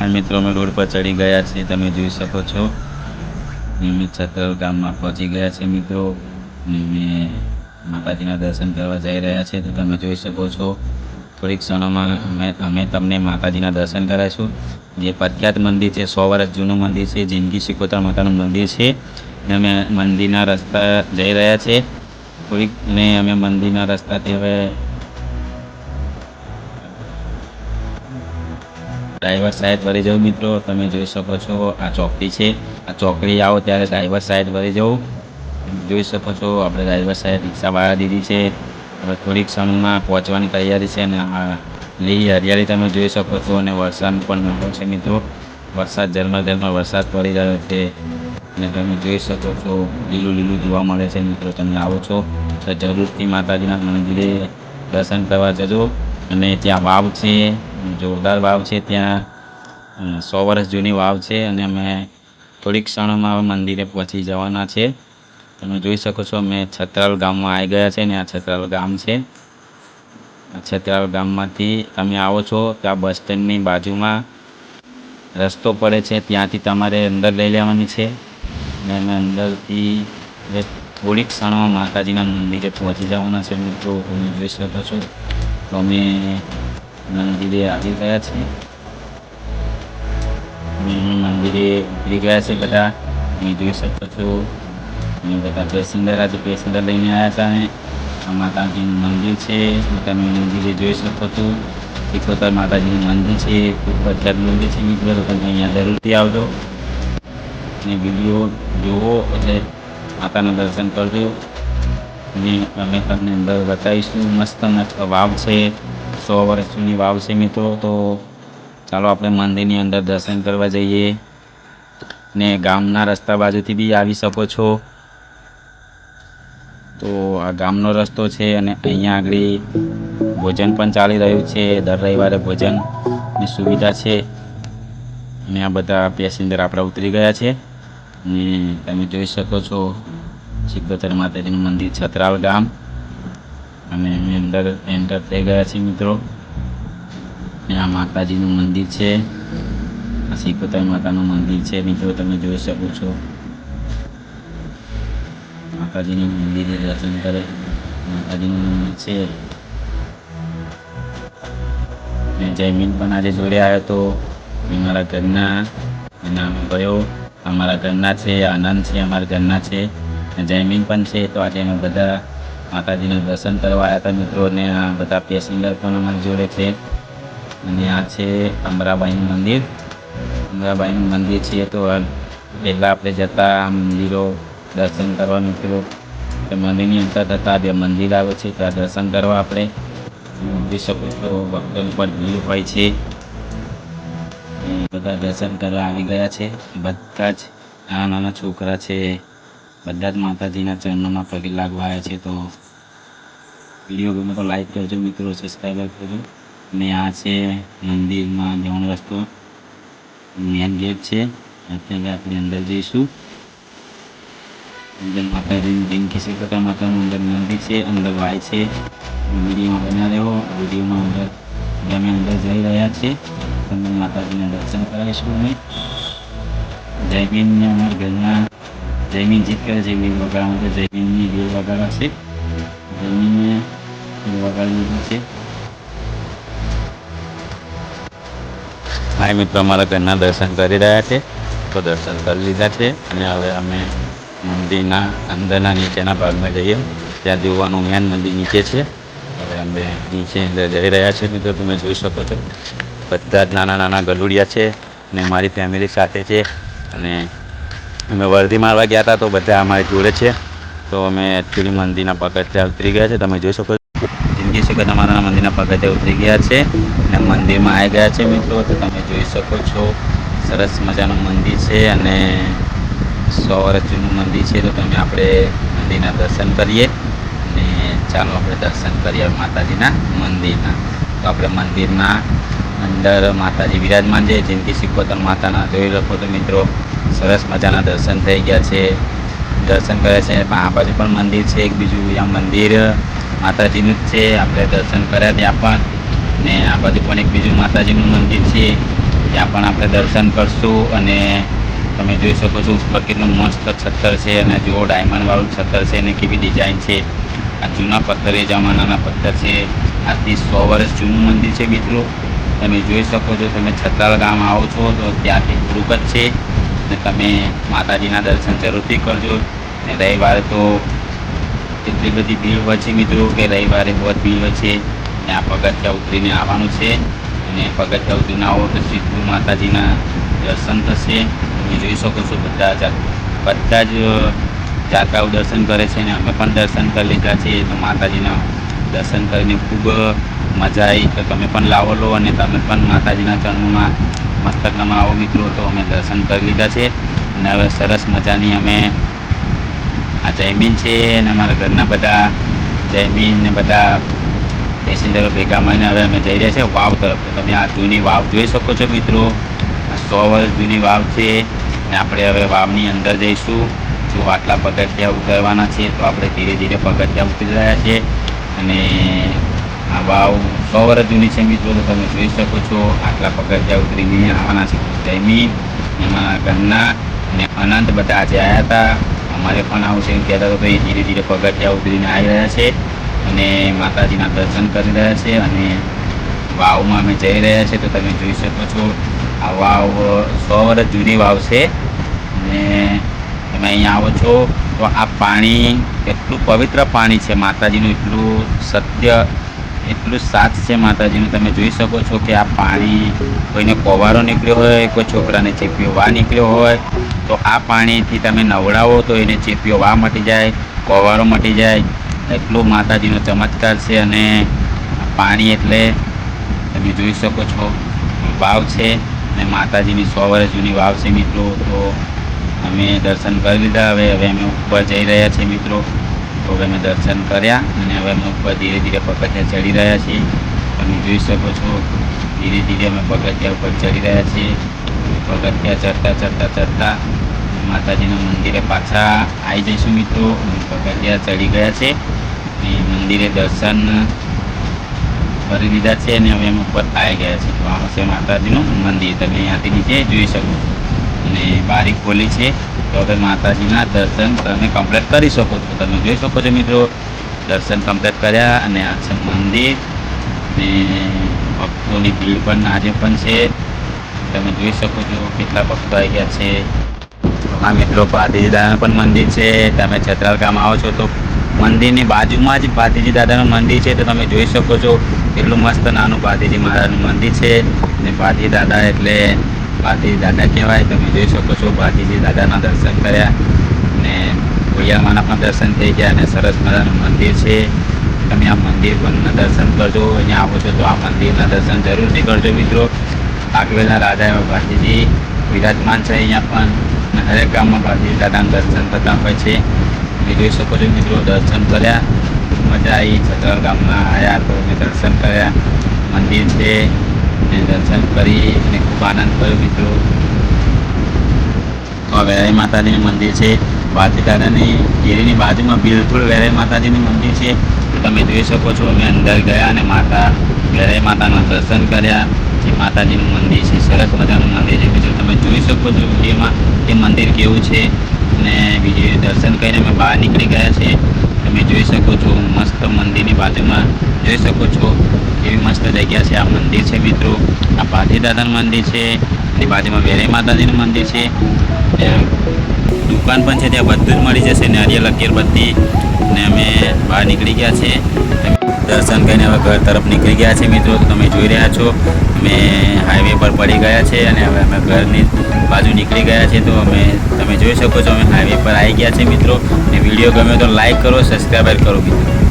આ મિત્રો, અમે રોડ પર ચડી ગયા છીએ. તમે જોઈ શકો છો. નિયમિત છતર ગામમાં પહોંચી ગયા છે મિત્રો. અમે માતાજીના દર્શન કરવા જઈ રહ્યા છે. તો તમે જોઈ શકો છો. થોડીક ક્ષણોમાં અમે અમે તમને માતાજીના દર્શન કરાવીશું. જે પ્રખ્યાત મંદિર છે, સો વર્ષ જૂનું મંદિર છે. જિંદગી શિકોતર માતાનું મંદિર છે. ને અમે મંદિરના રસ્તા જઈ રહ્યા છીએ થોડીક ને અમે મંદિરના રસ્તાથી હવે ડ્રાઈવર સાઈડ વળી જવું મિત્રો, તમે જોઈ શકો છો આ ચોકડી છે. આ ચોકડી આવો ત્યારે ડ્રાઈવર સાઈડ વળી જવું. જોઈ શકો છો આપણે ડ્રાઈવર સાઈડ રિક્ષાવાળા દીધી છે. હવે થોડીક ક્ષણમાં પહોંચવાની તૈયારી છે અને આ લીલી હરિયાળી તમે જોઈ શકો છો અને વરસાદ પણ મોટો છે મિત્રો. વરસાદ, ઝરમર ઝરમર વરસાદ પડી રહ્યો છે અને તમે જોઈ શકો છો લીલું લીલું જોવા મળે છે મિત્રો. તમે આવો છો તો જરૂરથી માતાજીના મંદિરે દર્શન કરવા જજો અને ત્યાં વાવ છે. જોરદાર વાવ છે ત્યાં. સો વર્ષ જૂની વાવ છે અને અમે થોડીક ક્ષણોમાં મંદિરે પહોંચી જવાના છે. તમે જોઈ શકો છો અમે છત્રાલ ગામમાં આવી ગયા છે ને આ છત્રાલ ગામ છે. છત્રાલ ગામમાંથી તમે આવો છો ત્યાં બસ સ્ટેન્ડની બાજુમાં રસ્તો પડે છે. ત્યાંથી તમારે અંદર લઈ લેવાની છે. અને અમે અંદરથી થોડીક ક્ષણમાં માતાજીના મંદિરે પહોંચી જવાના છે મિત્રો. તમે જોઈ શકો છો. તો અમે મંદિરે આવી ગયા છે. મંદિરે ઉતરી ગયા છે બધા. તમે જોઈ શકો છો. અમે બધા પેસેન્જર, આજે પેસેન્જર લઈને આવ્યા હતા ને. આ માતાજીનું મંદિર છે. તમે મંદિરે જોઈ શકો છો. સિકોતર માતાજીનું મંદિર છે. ખૂબ પ્રખ્યાત મંદિર છે. મિત્રો તો તમે અહીંયા જરૂરથી આવજો. અને વીડિયો જુઓ એટલે માતાનું દર્શન કરજો. અને અમે તમને અંદર બતાવીશું. મસ્ત મસ્ત વાવ છે. સો વર્ષની વાવ છે મિત્રો તો ચાલો આપણે મંદિરની અંદર દર્શન કરવા જઈએ ને ગામના રસ્તા બાજુથી બી આવી શકો છો. તો આ ગામનો રસ્તો છે અને અહીંયા આગળ ભોજન પણ ચાલી રહ્યું છે. દર રવિવારે ભોજનની સુવિધા છે. અને આ બધા પેસેન્જર આપણા ઉતરી ગયા છે. ને તમે જોઈ શકો છો સિકોતર માતાજીનું મંદિર છત્રાલ ગામ. અને અમે અંદર એન્ટર થઈ ગયા છીએ મિત્રો. આ માતાજીનું મંદિર છે. આ સિકોતર માતાનું મંદિર છે. મિત્રો, તમે જોઈ શકો છો. માતાજીનું મંદિરે દર્શન કરે. માતાજીનું મંદિર છે. મેં જયમીન પણ આજે જોડે આવ્યો તો મારા ઘરના. એના ગયો. અમારા ઘરના છે, આનંદ છે, અમારા ઘરના છે. જયમીન પણ છે. તો આજે અમે બધા માતાજીનું દર્શન કરવા આવ્યા હતા મિત્રો અને આ બધા પેસેન્જર પણ અમારી જોડે છે. અને આ છે અમરાબાઈનું મંદિર. અમરાબાઈનું મંદિર છે તો પહેલાં આપણે જતા મંદિરો દર્શન કરવા મિત્રો. તો મંદિરની અંદર થતા બે મંદિર આવે છે, ત્યાં દર્શન કરવા આપણે. જોઈ શકો છો ભક્તો પણ ભીડ હોય છે. બધા દર્શન કરવા આવી ગયા છે. બધા જ નાના નાના છોકરા છે. બધા જ માતાજીના ચરણોમાં પગે લાગવા છે તો વીડિયો ગમે તો લાઈક કરજો મિત્રો સબસ્ક્રાઈબર કરજો. અને આ છે મંદિરમાં જવાનો રસ્તો. મેન ગેટ છે. અત્યારે આપણે અંદર જઈશું. અંદર માતાજીની જિંદગી શીખતા માતાનું અંદર મંદિર છે, અંદર વાય છે. વિડીયોમાં બના રહ્યો વિડીયોમાં અંદર અમે અંદર જઈ રહ્યા છીએ તમને માતાજીના દર્શન કરાવીશું અમે. જયમીનને અમારા ઘરના જયમીન જીત કરે છે વીર વગાડવા માટે જમીનની વીર વગાડવા છે, જમીનને વીર વગાડી દીધી છે. હા મિત્રો, અમારા ઘરના દર્શન કરી રહ્યા છે, તો દર્શન કરી લીધા છે અને હવે અમે મંદિરના અંદરના નીચેના ભાગમાં જઈએ. ત્યાં જોવાનું મેન મંદિર નીચે છે. હવે અમે નીચે અંદર જઈ રહ્યા છીએ મિત્રો, તમે જોઈ શકો છો. બધા જ નાના નાના ગલુડિયા છે અને મારી ફેમિલી સાથે છે અને અમે વર્ધી મારવા ગયા હતા તો બધા અમારી જોડે છે. તો અમે એકચ્યુઅલી મંદિરના પગથિયા ઉતરી ગયા છે. તમે જોઈ શકો છો. જિંદગી છે તમારા મંદિરના પગથિયા ઉતરી ગયા છે. અને મંદિરમાં આવી ગયા છે મિત્રો. તો તમે જોઈ શકો છો. સરસ મજાનું મંદિર છે અને સો વર્ષ જૂનું મંદિર છે. તો તમે આપણે મંદિરના દર્શન કરીએ. અને ચાલો આપણે દર્શન કરીએ માતાજીના મંદિરના. તો આપણે મંદિરના અંદર માતાજી વિરાજમાન છે. જિંદગી સિકોતર માતાના જોઈ શકો તો મિત્રો. સરસ મજાના દર્શન થઈ ગયા છે. દર્શન કર્યા છે આ બાજુ પણ મંદિર છે, એક બીજું આ મંદિર માતાજીનું જ છે. આપણે દર્શન કર્યા ત્યાં પણ. ને આ બાજુ પણ એક બીજું માતાજીનું મંદિર છે. ત્યાં પણ આપણે દર્શન કરશું અને તમે જોઈ શકો છો ઉપર મસ્ત છત્તર છે અને જુઓ ડાયમંડવાળું છત્તર છે અને કેવી ડિઝાઇન છે. આ જૂના પથ્થર એ જમાનાના પથ્થર છે. આજથી સો વર્ષ જૂનું મંદિર છે મિત્રો. તમે જોઈ શકો છો, તમે છત્રાલ ગામ આવો છો તો ત્યાંથી ગ્રુપ જ છે. અને તમે માતાજીના દર્શન જરૂરથી કરજો. અને રવિવારે તો એટલી બધી ભીડ હોય છે મિત્રો કે રવિવારે બહુ ભીડ હોય છે. ને આ પગથિયા ઉતરીને આવવાનું છે. અને પગથિયા ઉતરીને આવો તો સીધું માતાજીના દર્શન થશે. તમે જોઈ શકો છો બધા બધા જ જાત્રાઓ દર્શન કરે છે અને અમે પણ દર્શન કરી લીધા છે. તો માતાજીના દર્શન કરીને ખૂબ મજા આવી. તો તમે પણ લાવો લો અને તમે પણ માતાજીના ચરણોમાં મસ્તક આવો મિત્રો, તો અમે દર્શન કરી લીધા છે. અને હવે સરસ મજાની અમે આ જયમીન છે અને અમારા ઘરના બધા જયમીન ને બધા પેસેન્જરો ભેગા મળીને હવે અમે જઈ રહ્યા છે વાવ તરફ. તમે આ જૂની વાવ જોઈ શકો છો મિત્રો. સો વર્ષ જૂની વાવ છે અને આપણે હવે વાવની અંદર જઈશું. જો આટલા પગથિયા ઉતરવાના છે, તો આપણે ધીરે ધીરે પગથિયા ઉતરી રહ્યા છીએ અને આ વાવ સો વર્ષ જૂની છે મિત્રો તો તમે જોઈ શકો છો. આટલા પગથિયા ઉતરીને આવવાના છે જયમીન એમાં ઘરના ને અનંત બધા આજે આવ્યા હતા. અમારે પણ આવું છે એમ કહેતા હતા તો એ ધીરે ધીરે પગથિયા ઉતરીને આવી રહ્યા છે અને માતાજીના દર્શન કરી રહ્યા છે અને વાવમાં અમે જઈ રહ્યા છે. તો તમે જોઈ શકો છો, આ વાવ સો વર્ષ જૂની વાવ છે. અને તમે અહીંયા આવો છો તો આ પાણી એટલું પવિત્ર પાણી છે માતાજીનું, એટલું સત્ય એટલું સાથ છે માતાજીનું. તમે જોઈ શકો છો કે આ પાણી કોઈને કોવારો નીકળ્યો હોય, કોઈ છોકરાને ચેપ્યો વા નીકળ્યો હોય, તો આ પાણીથી તમે નવડાવો તો એને ચેપ્યો વા મટી જાય, કોવારો મટી જાય. એટલું માતાજીનો ચમત્કાર છે અને પાણી એટલે તમે જોઈ શકો છો, વાવ છે અને માતાજીની સો વર્ષ જૂની વાવ છે મિત્રો. તો અમે દર્શન કરી લીધા, હવે હવે અમે ઉપર જઈ રહ્યા છીએ મિત્રો. તો અમે દર્શન કર્યા અને હવે અમે ઉપર ધીરે ધીરે પગથિયા ચડી રહ્યા છીએ. તમે જોઈ શકો છો, ધીરે ધીરે અમે પગથિયા ઉપર ચડી રહ્યા છીએ. પગથિયા ચડતા ચડતા ચડતા માતાજીના મંદિરે પાછા આવી જઈશું મિત્રો. પગથિયા ચડી ગયા છે. મંદિરે દર્શન કરી લીધા છે અને હવે અમે ઉપર આવી ગયા છીએ. તો આ છે માતાજીનું મંદિર. તમે અહીંયાથી નીચે જોઈ શકો અને બારી ખોલી છે. તો હવે માતાજીના દર્શન તમે કમ્પ્લીટ કરી શકો છો. તમે જોઈ શકો છો મિત્રો, દર્શન કમ્પ્લીટ કર્યા અને આ છે મંદિર. ને ભક્તોની ભીડ પણ આજે પણ છે. તમે જોઈ શકો છો કેટલા ભક્તો આવી ગયા છે. આ મિત્રો ભાતીજી દાદાનું પણ મંદિર છે. તમે છત્રાલ ગામ આવો છો તો મંદિરની બાજુમાં જ ભાતીજી દાદાનું મંદિર છે. તો તમે જોઈ શકો છો કેટલું મસ્ત નાનું ભાતીજી મહારાજનું મંદિર છે. ને ભાતીજી દાદા એટલે ભાતીજી દાદા કહેવાય, તમે જોઈ શકો છો, ભાતીજી દાદાના દર્શન કર્યા ને ભૈયામાના પણ દર્શન થઈ ગયા અને સરસ મજાનું મંદિર છે. તમે આ મંદિર પણ દર્શન કરજો, અહીંયા આવો છો તો આ મંદિરના દર્શન જરૂરથી કરજો મિત્રો. આગવેલના રાજા એવા ભાતીજી વિરાજમાન છે અહીંયા પણ હરેક ગામમાં ભાતીજી દાદાના દર્શન થતા હોય છે. તમે જોઈ શકો છો મિત્રો, દર્શન કર્યા, મજા આવી છતર ગામમાં આવ્યા તો દર્શન કર્યા. મંદિર છે. ને દર્શન કરી અને ખૂબ આનંદ કર્યો મિત્રો. વેરાઈ માતાજીનું મંદિર છે. ભાતી દાદાની ડેરીની બાજુમાં બિલકુલ વેરાઈ માતાજીનું મંદિર છે. તમે જોઈ શકો છો, અમે અંદર ગયા અને માતા, વેરાઈ માતાના દર્શન કર્યા. જે માતાજીનું મંદિર છે, સરસ મજાનું મંદિર છે. બીજું તમે જોઈ શકો છો વિડીયોમાં એ મંદિર કેવું છે. અને બીજું દર્શન કરીને અમે બહાર નીકળી ગયા છે તમે જોઈ શકો છો મસ્ત મંદિરની બાજુમાં જોઈ શકો છો એવી મસ્ત જગ્યા છે આ મંદિર છે મિત્રો. આ પાથી દાદાનું મંદિર છે, એની બાજુમાં વેરાઈ માતાજીનું મંદિર છે. દુકાન પણ છે ત્યાં બધું જ મળી જશે નારિયેલ અગરબત્તી ને અમે બહાર નીકળી ગયા છે. દર્શન કરીને હવે ઘર તરફ નીકળી ગયા છે મિત્રો. તમે જોઈ રહ્યા છો, અમે હાઈવે પર પડી ગયા છે અને હવે અમે ઘરની બાજુ નીકળી ગયા છે. તો અમે, તમે જોઈ શકો છો, અમે હાઈવે પર આવી ગયા છે મિત્રો. અને વીડિયો ગમ્યો તો લાઈક કરો સબસ્ક્રાઈબ કરો મિત્રો.